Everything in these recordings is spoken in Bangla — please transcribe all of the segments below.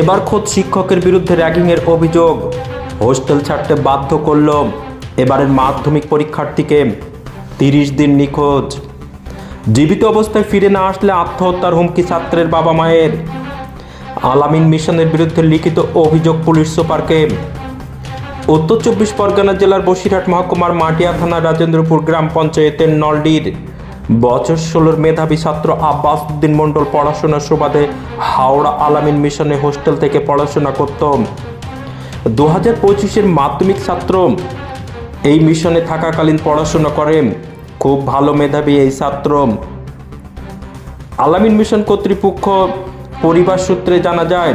এবার খোদ শিক্ষকের বিরুদ্ধে র্যাগিংয়ের অভিযোগ। হোস্টেল ছাড়তে বাধ্য করল এবারের মাধ্যমিক পরীক্ষার্থীকে। তিরিশ দিন নিখোঁজ। জীবিত অবস্থায় ফিরে না আসলে আত্মহত্যার হুমকি ছাত্রের বাবা মায়ের। আলামিন মিশনের বিরুদ্ধে লিখিত অভিযোগ পুলিশ সুপারকে। উত্তর চব্বিশ পরগনা জেলার বসিরহাট মহকুমার মাটিয়া থানা রাজেন্দ্রপুর গ্রাম পঞ্চায়েতের নলডির বছর ষোলোর মেধাবী ছাত্র আব্বাস উদ্দিন মণ্ডল পড়াশোনার সুবাদে হাওড়া আলামিন মিশনে হোস্টেল থেকে পড়াশোনা করত। দু হাজার পঁচিশের মাধ্যমিক ছাত্র এই মিশনে থাকাকালীন পড়াশোনা করে। খুব ভালো মেধাবী এই ছাত্র। আলামিন মিশন কর্তৃপক্ষ পরিবার সূত্রে জানা যায়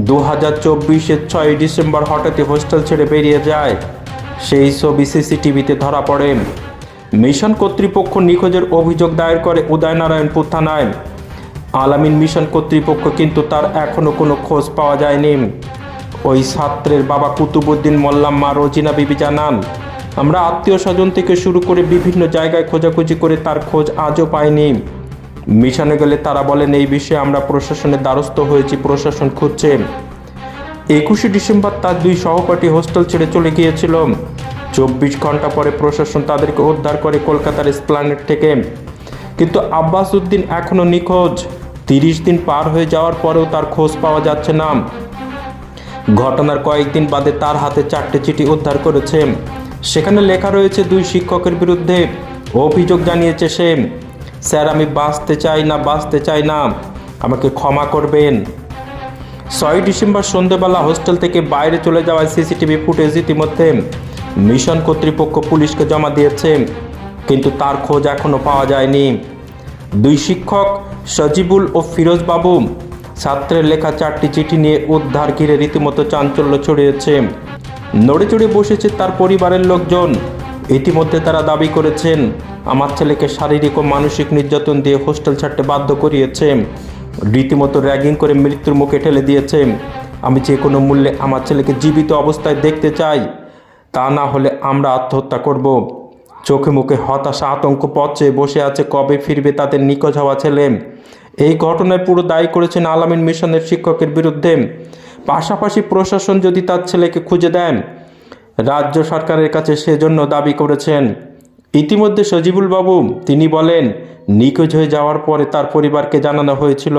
দু হাজার চব্বিশের ছয় ডিসেম্বর হঠাৎই হোস্টেল ছেড়ে বেরিয়ে যায়। সেই ছবি সিসিটিভিতে ধরা পড়ে। মিশন কর্তৃপক্ষ নিখোঁজের অভিযোগ দায়ের করে উদয়নারায়ণপুর থানায়। আলামিন মিশন কর্তৃপক্ষ কিন্তু তার এখনও কোনো খোঁজ পাওয়া যায়নি। ওই ছাত্রের বাবা কুতুবুদ্দিন মোল্লাম মা রোজিনা বিবি জানান, আমরা আত্মীয় স্বজন থেকে শুরু করে বিভিন্ন জায়গায় খোঁজাখুঁজি করে তার খোঁজ আজও পাইনি। মিশনে গেলে তারা বলেন, এই বিষয়ে আমরা প্রশাসনের দ্বারস্থ হয়েছি, প্রশাসন খুঁজছে। একুশে ডিসেম্বর তার দুই সহপাঠী হোস্টেল ছেড়ে চলে গিয়েছিল। চব্বিশ ঘণ্টা পরে প্রশাসন তাদেরকে উদ্ধার করে কলকাতার স্প্লানেট থেকে। কিন্তু আব্বাস উদ্দিন এখনও নিখোঁজ। তিরিশ দিন পার হয়ে যাওয়ার পরেও তার খোঁজ পাওয়া যাচ্ছে না। ঘটনার কয়েকদিন বাদে তার হাতে চারটে চিঠি উদ্ধার করেছে। সেখানে লেখা রয়েছে, দুই শিক্ষকের বিরুদ্ধে অভিযোগ জানিয়েছে সে, স্যার, আমি বাঁচতে চাই না, বাঁচতে চাই না। আমাকে ক্ষমা করবেন। ছয় ডিসেম্বর সন্ধ্যেবেলা হোস্টেল থেকে বাইরে চলে যাওয়ায় সিসিটিভি ফুটেজ ইতিমধ্যে মিশন কর্তৃপক্ষ পুলিশকে জমা দিয়েছে, কিন্তু তার খোঁজ এখনও পাওয়া যায়নি। দুই শিক্ষক, সজিবুল ও ফিরোজ বাবু, ছাত্রের লেখা চারটি চিঠি নিয়ে উদ্ধার ঘিরে রীতিমতো চাঞ্চল্য ছড়িয়েছে। নড়ে চড়ে বসেছে তার পরিবারের লোকজন। ইতিমধ্যে তারা দাবি করেছেন, আমার ছেলেকে শারীরিক ও মানসিক নির্যাতন দিয়ে হোস্টেল ছাড়তে বাধ্য করিয়েছে। রীতিমতো র্যাগিং করে মৃত্যুর মুখে ঠেলে দিয়েছে। আমি যে কোনো মূল্যে আমার ছেলেকে জীবিত অবস্থায় দেখতে চাই। তা না হলে আমরা আত্মহত্যা করব। চোখে মুখে হতাশা আতঙ্ক পচে বসে আছে কবে ফিরবে তাদের নিখোঁজ হওয়া ছেলে। এই ঘটনায় পুরো দায়ী করেছেন আলামিন মিশনের শিক্ষকের বিরুদ্ধে। পাশাপাশি প্রশাসন যদি তার ছেলেকে খুঁজে দেন, রাজ্য সরকারের কাছে সেজন্য দাবি করেছেন। ইতিমধ্যে সজিবুল বাবু তিনি বলেন, নিখোঁজ হয়ে যাওয়ার পরে তার পরিবারকে জানানো হয়েছিল,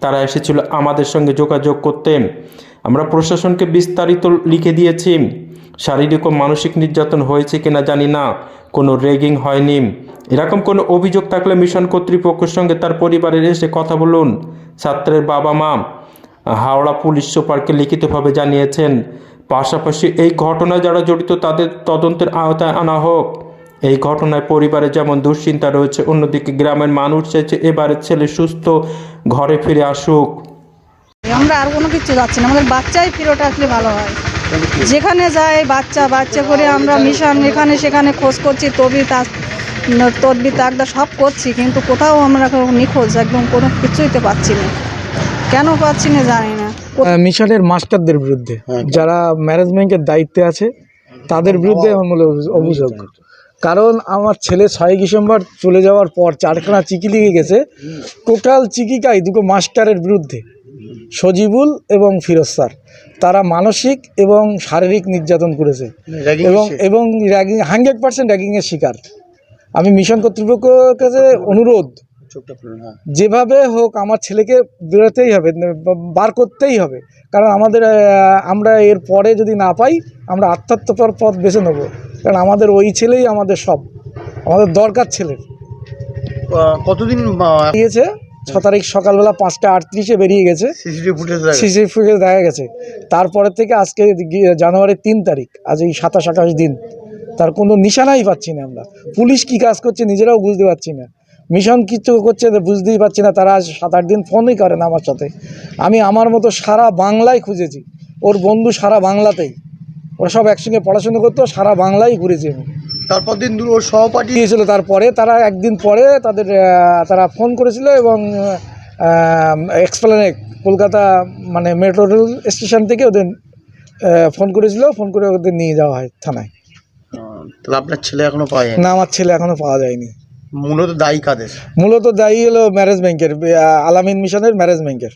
তারা এসেছিল আমাদের সঙ্গে যোগাযোগ করতে। আমরা প্রশাসনকে বিস্তারিত লিখে দিয়েছি। শারীরিক ও মানসিক নির্যাতন হয়েছে কিনা জানি না। কোনো রেগিং হয়নি। এরকম কোনো অভিযোগ থাকলে মিশন কর্তৃপক্ষের সঙ্গে তার পরিবারের এসে কথা বলুন। ছাত্রের বাবা মা, হাওড়া পুলিশ সুপারকে লিখিতভাবে জানিয়েছেন, পাশাপাশি এই ঘটনায় যারা জড়িত তাদের তদন্তের আওতায় আনা হোক। এই ঘটনায় পরিবারে যেমন দুশ্চিন্তা রয়েছে, অন্যদিকে গ্রামের মানুষ চাইছে এবারের ছেলে সুস্থ ঘরে ফিরে আসুক। আমরা আর কোনো কিছু যাচ্ছি না। আমাদের বাচ্চাই ফেরত আসলে ভালো হয়। যেখানে যায় বাচ্চা বাচ্চা করে আমরা মিশন এখানে সেখানে খোঁজ করছি তবি তা তদবি তাকদা সব করছি কিন্তু কোথাও আমরা কোনো নিখোঁজ একদম কোনো কিছুই তো পাচ্ছি না। কেন পাচ্ছি না জানি না। মিশনের মাস্টারদের বিরুদ্ধে যারা ম্যানেজমেন্টের দায়িত্বে আছে তাদের বিরুদ্ধে আমার মূল অভি- অভিযোগ। কারণ আমার ছেলে ছয় ডিসেম্বর চলে যাওয়ার পর চারখানা চিকি লিখে গেছে। টোটাল চিকিকাই দুটো মাস্টারের বিরুদ্ধে সজিবুল এবং ফিরোজ স্যার। তারা মানসিক এবং শারীরিক নির্যাতন করেছে। এবং এবং র্যাগিং হান্ড্রেড পার্সেন্ট র্যাগিংয়ের শিকার। আমি মিশন কর্তৃপক্ষের কাছে অনুরোধ যেভাবে হোক আমার ছেলেকে বেরোতেই হবে বার করতেই হবে। কারণ আমাদের আমরা এর পরে যদি না পাই আমরা আত্মহত্যার পথ বেছে নেব। কারণ আমাদের ওই ছেলেই আমাদের সব। আমাদের দরকার ছেলের। কতদিন গিয়েছে ছ তারিখ সকালবেলা পাঁচটা আটত্রিশে বেরিয়ে গেছে। সিসিটিভি ফুটেজ সিসি ফুটেজ দেখা গেছে। তারপরে থেকে আজকে জানুয়ারির তিন তারিখ আজ এই সাতাশ আঠাশ দিন। তার কোনো নিশানাই পাচ্ছি না আমরা। পুলিশ কি কাজ করছে নিজেরাও বুঝতে পারছি না। মিশন কিছু করছে বুঝতেই পারছি না তারা আজ সাত আট দিন ফোনই করে না আমার সাথে। আমি আমার মতো সারা বাংলায় খুঁজেছি। ওর বন্ধু সারা বাংলাতেই। ওরা সব একসঙ্গে পড়াশোনা করতো সারা বাংলায় ঘুরেছি আমি। তারপর দিন ওর সহপাঠী দিয়েছিল তারপরে তারা একদিন পরে তাদের তারা ফোন করেছিল এবং এক্সপ্লেনেট কলকাতা মানে মেট্রো রেল স্টেশন থেকে ওদের ফোন করেছিল ফোন করে ওদের নিয়ে যাওয়া হয় থানায়। তাহলে আপনার ছেলে এখনও পাওয়া যায় না আমার ছেলে এখনও পাওয়া যায়নি। মূলত দায়ী কাদের? মূলত দায়ী হলো ম্যারেজ ব্যাংকের আলামিন মিশনের ম্যারেজ ব্যাংকের